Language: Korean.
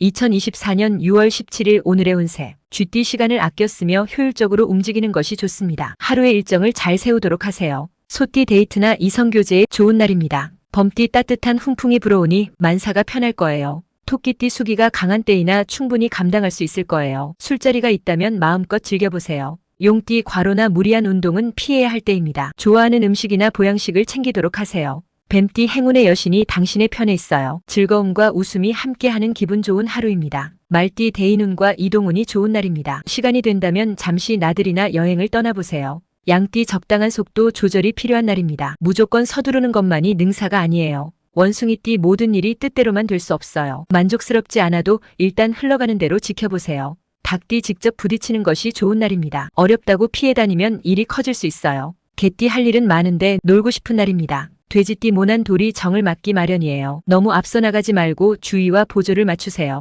2024년 6월 17일 오늘의 운세. 쥐띠 시간을 아껴 쓰며 효율적으로 움직이는 것이 좋습니다. 하루의 일정을 잘 세우도록 하세요. 소띠 데이트나 이성교제에 좋은 날입니다. 범띠 따뜻한 훈풍이 불어오니 만사가 편할 거예요. 토끼띠 수기가 강한 때이나 충분히 감당할 수 있을 거예요. 술자리가 있다면 마음껏 즐겨보세요. 용띠 과로나 무리한 운동은 피해야 할 때입니다. 좋아하는 음식이나 보양식을 챙기도록 하세요. 뱀띠 행운의 여신이 당신의 편에 있어요. 즐거움과 웃음이 함께하는 기분 좋은 하루입니다. 말띠 대인운과 이동운이 좋은 날입니다. 시간이 된다면 잠시 나들이나 여행을 떠나보세요. 양띠 적당한 속도 조절이 필요한 날입니다. 무조건 서두르는 것만이 능사가 아니에요. 원숭이띠 모든 일이 뜻대로만 될 수 없어요. 만족스럽지 않아도 일단 흘러가는 대로 지켜보세요. 닭띠 직접 부딪히는 것이 좋은 날입니다. 어렵다고 피해 다니면 일이 커질 수 있어요. 개띠 할 일은 많은데 놀고 싶은 날입니다. 돼지띠 모난 돌이 정을 맞기 마련이에요. 너무 앞서 나가지 말고 주의와 보조를 맞추세요.